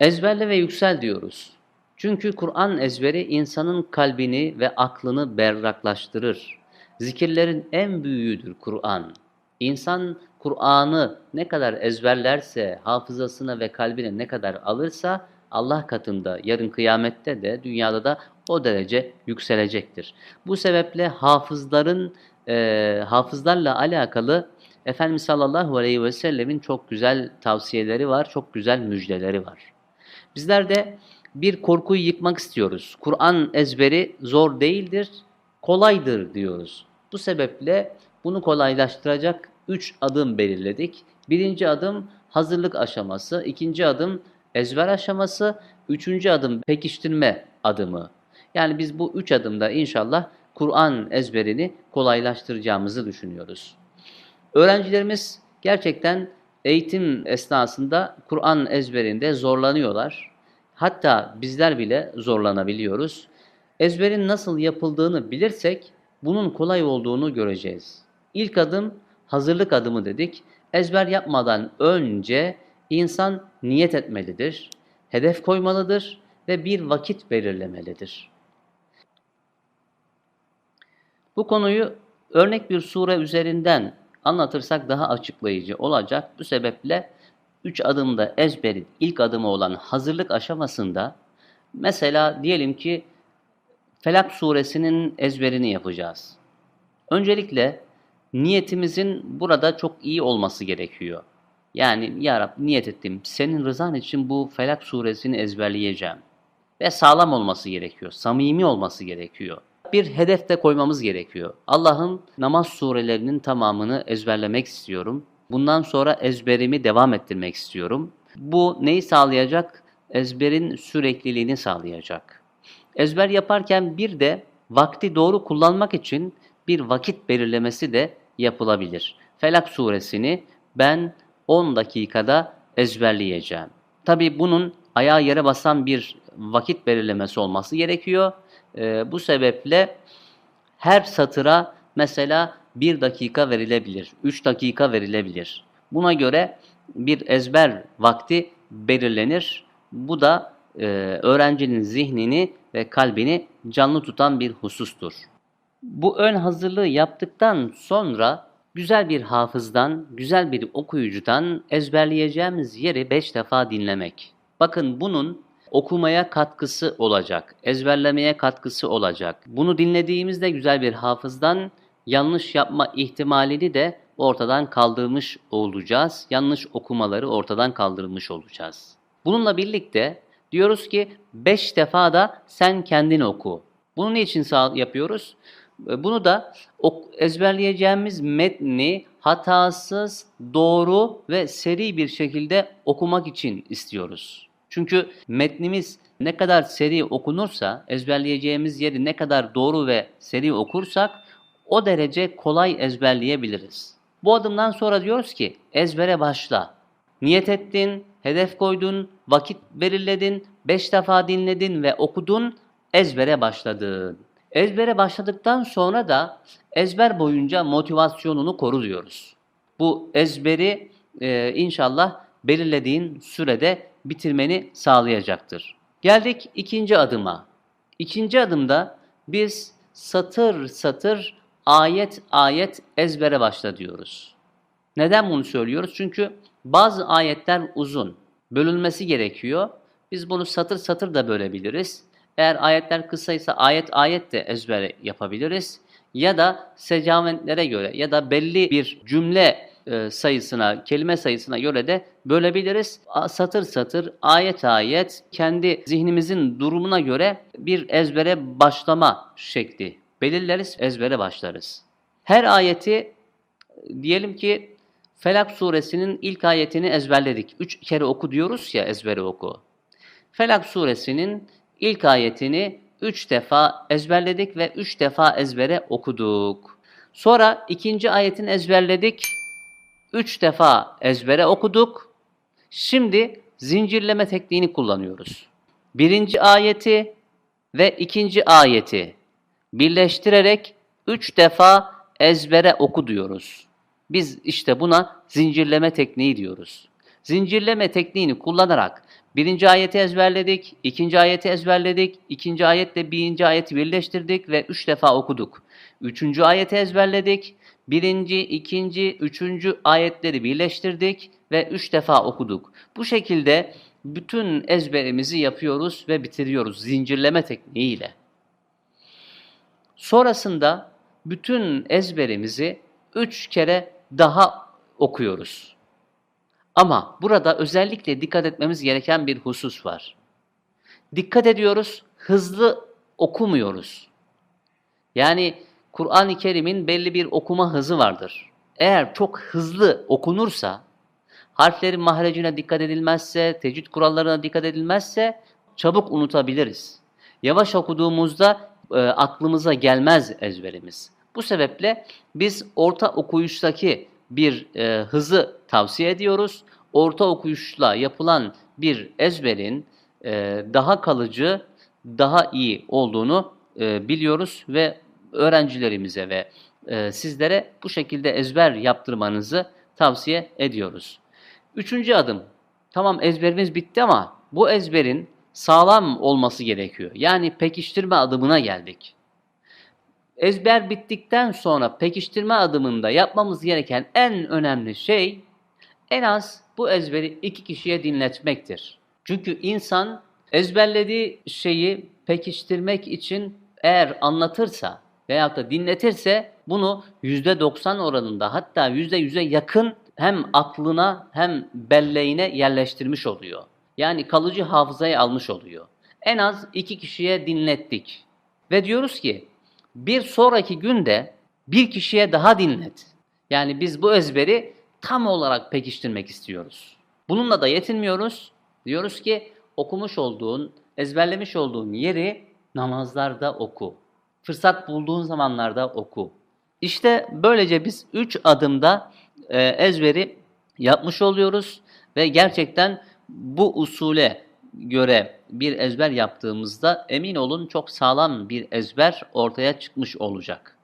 Ezberle ve yüksel diyoruz. Çünkü Kur'an ezberi insanın kalbini ve aklını berraklaştırır. Zikirlerin en büyüğüdür Kur'an. İnsan Kur'an'ı ne kadar ezberlerse, hafızasına ve kalbine ne kadar alırsa Allah katında yarın kıyamette de dünyada da o derece yükselecektir. Bu sebeple hafızların e, hafızlarla alakalı Efendimiz sallallahu aleyhi ve sellemin çok güzel tavsiyeleri var, çok güzel müjdeleri var. Bizler de bir korkuyu yıkmak istiyoruz. Kur'an ezberi zor değildir, kolaydır diyoruz. Bu sebeple bunu kolaylaştıracak üç adım belirledik. Birinci adım hazırlık aşaması, ikinci adım ezber aşaması, üçüncü adım pekiştirme adımı. Yani biz bu üç adımda inşallah Kur'an ezberini kolaylaştıracağımızı düşünüyoruz. Öğrencilerimiz gerçekten eğitim esnasında Kur'an ezberinde zorlanıyorlar. Hatta bizler bile zorlanabiliyoruz. Ezberin nasıl yapıldığını bilirsek bunun kolay olduğunu göreceğiz. İlk adım hazırlık adımı dedik. Ezber yapmadan önce insan niyet etmelidir, hedef koymalıdır ve bir vakit belirlemelidir. Bu konuyu örnek bir sure üzerinden anlatırsak daha açıklayıcı olacak. Bu sebeple üç adımda ezberin ilk adımı olan hazırlık aşamasında mesela diyelim ki Felak suresinin ezberini yapacağız. Öncelikle niyetimizin burada çok iyi olması gerekiyor. Yani ya Rab niyet ettim senin rızan için bu Felak suresini ezberleyeceğim. Ve sağlam olması gerekiyor, samimi olması gerekiyor. Bir hedef de koymamız gerekiyor. Allah'ın namaz surelerinin tamamını ezberlemek istiyorum. Bundan sonra ezberimi devam ettirmek istiyorum. Bu neyi sağlayacak? Ezberin sürekliliğini sağlayacak. Ezber yaparken bir de vakti doğru kullanmak için bir vakit belirlemesi de yapılabilir. Felak suresini ben 10 dakikada ezberleyeceğim. Tabi bunun ayağa yere basan bir vakit belirlemesi olması gerekiyor. Ee, bu sebeple her satıra mesela 1 dakika verilebilir, 3 dakika verilebilir. Buna göre bir ezber vakti belirlenir. Bu da e, öğrencinin zihnini ve kalbini canlı tutan bir husustur. Bu ön hazırlığı yaptıktan sonra güzel bir hafızdan, güzel bir okuyucudan ezberleyeceğimiz yeri beş defa dinlemek. Bakın bunun okumaya katkısı olacak, ezberlemeye katkısı olacak. Bunu dinlediğimizde güzel bir hafızdan yanlış yapma ihtimalini de ortadan kaldırmış olacağız. Yanlış okumaları ortadan kaldırmış olacağız. Bununla birlikte diyoruz ki beş defa da sen kendin oku. Bunu niçin sağ yapıyoruz? Bunu da ezberleyeceğimiz metni hatasız, doğru ve seri bir şekilde okumak için istiyoruz. Çünkü metnimiz ne kadar seri okunursa, ezberleyeceğimiz yeri ne kadar doğru ve seri okursak o derece kolay ezberleyebiliriz. Bu adımdan sonra diyoruz ki ezbere başla. Niyet ettin, hedef koydun, vakit belirledin, beş defa dinledin ve okudun, ezbere başladın. Ezbere başladıktan sonra da ezber boyunca motivasyonunu koru diyoruz. Bu ezberi e, inşallah belirlediğin sürede bitirmeni sağlayacaktır. Geldik ikinci adıma. İkinci adımda biz satır satır ayet ayet ezbere başla diyoruz. Neden bunu söylüyoruz? Çünkü bazı ayetler uzun. Bölünmesi gerekiyor. Biz bunu satır satır da bölebiliriz. Eğer ayetler kısaysa ayet ayet de ezber yapabiliriz. Ya da secaventlere göre ya da belli bir cümle sayısına, kelime sayısına göre de bölebiliriz. Satır satır, ayet ayet, kendi zihnimizin durumuna göre bir ezbere başlama şekli belirleriz, ezbere başlarız. Her ayeti diyelim ki Felak suresinin ilk ayetini ezberledik. Üç kere oku diyoruz ya ezbere oku. Felak suresinin ilk ayetini üç defa ezberledik ve üç defa ezbere okuduk. Sonra ikinci ayetini ezberledik. Üç defa ezbere okuduk. Şimdi zincirleme tekniğini kullanıyoruz. Birinci ayeti ve ikinci ayeti birleştirerek üç defa ezbere oku diyoruz. Biz işte buna zincirleme tekniği diyoruz. Zincirleme tekniğini kullanarak birinci ayeti ezberledik, ikinci ayeti ezberledik, ikinci ayetle birinci ayeti birleştirdik ve üç defa okuduk. Üçüncü ayeti ezberledik, birinci, ikinci, üçüncü ayetleri birleştirdik ve üç defa okuduk. Bu şekilde bütün ezberimizi yapıyoruz ve bitiriyoruz zincirleme tekniğiyle. Sonrasında bütün ezberimizi üç kere daha okuyoruz. Ama burada özellikle dikkat etmemiz gereken bir husus var. Dikkat ediyoruz, hızlı okumuyoruz. Yani Kur'an-ı Kerim'in belli bir okuma hızı vardır. Eğer çok hızlı okunursa, harflerin mahrecine dikkat edilmezse, tecvid kurallarına dikkat edilmezse çabuk unutabiliriz. Yavaş okuduğumuzda e, aklımıza gelmez ezberimiz. Bu sebeple biz orta okuyuştaki bir e, hızı tavsiye ediyoruz. Orta okuyuşla yapılan bir ezberin e, daha kalıcı, daha iyi olduğunu e, biliyoruz ve öğrencilerimize ve e, sizlere bu şekilde ezber yaptırmanızı tavsiye ediyoruz. Üçüncü adım, tamam ezberimiz bitti ama bu ezberin sağlam olması gerekiyor. Yani pekiştirme adımına geldik. Ezber bittikten sonra pekiştirme adımında yapmamız gereken en önemli şey en az bu ezberi iki kişiye dinletmektir. Çünkü insan ezberlediği şeyi pekiştirmek için eğer anlatırsa veyahut da dinletirse bunu %90 oranında hatta %100'e yakın hem aklına hem belleğine yerleştirmiş oluyor. Yani kalıcı hafızaya almış oluyor. En az iki kişiye dinlettik. Ve diyoruz ki bir sonraki günde bir kişiye daha dinlet. Yani biz bu ezberi tam olarak pekiştirmek istiyoruz. Bununla da yetinmiyoruz. Diyoruz ki okumuş olduğun, ezberlemiş olduğun yeri namazlarda oku. Fırsat bulduğun zamanlarda oku. İşte böylece biz üç adımda e, ezberi yapmış oluyoruz ve gerçekten bu usule göre bir ezber yaptığımızda emin olun çok sağlam bir ezber ortaya çıkmış olacak.